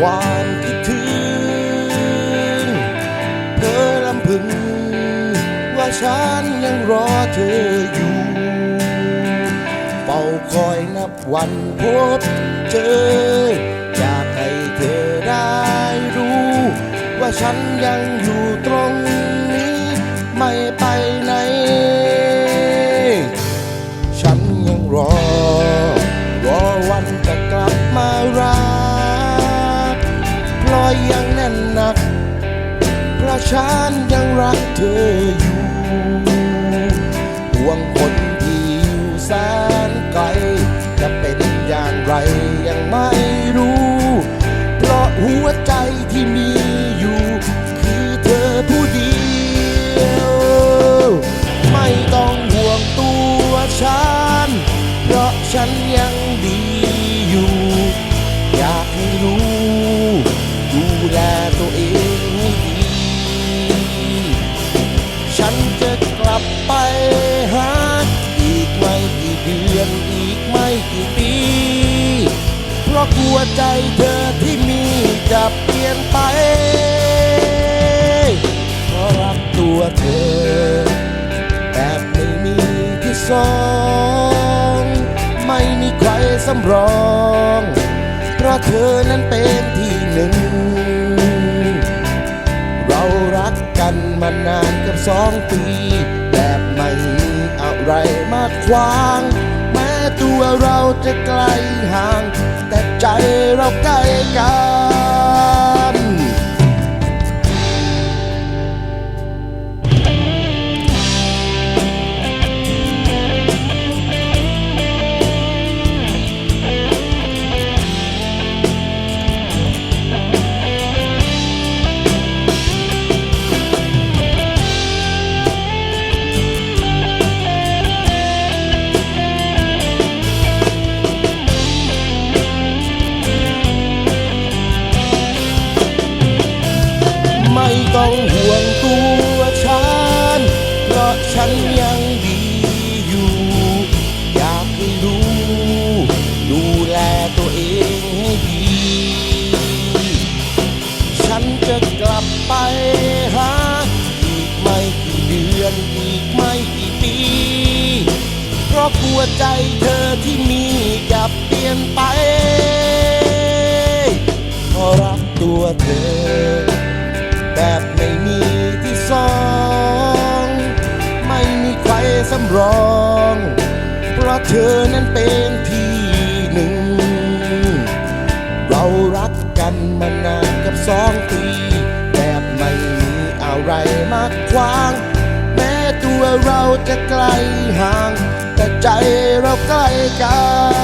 ความคิดถึงเธอลำพึง ว่าฉันยังรอเธออยู่เฝ้าคอยนับวันพบเจออยากให้เธอได้รู้ ว่าฉันยังอยู่ต ยังแน่นหนัก เพราะฉันยังรักเธออยู่ห่วงคนที่อยู่แสนไกล จะเป็นอย่างไรยังไม่รู้ เพราะหัวใจที่มีอยู่ วใจเธอที่มีจะเปลี่ยนไป เพราะรักตัวเธอ แบบไม่มีที่สอง ไม่มีใครสำรอง เพราะเธอนั้นเป็นที่หนึ่ง เรารักกันมานานกับสองปี แบบไม่มีอะไรมาขวาง ตัวเราจะไกลห่าง แต่ใจเราใกล้กัน ไม่ต้องห่วงตัวฉัน เพราะฉันยังดีอยู่ อยากให้รู้ ดูแลตัวเองให้ดี ฉันจะกลับไปหา อีกไม่กี่เดือนอีกไม่กี่ปี เพราะกลัวใจเธอที่มีจะเปลี่ยนไป เพราะรักตัวเธอ เธอนั้นเป็นที่หนึ่ง เรารักกันมานานกับสองปีแบบไม่มีอะไรมากขวาง แม้ตัวเราจะไกลห่าง แต่ใจเราใกล้กัน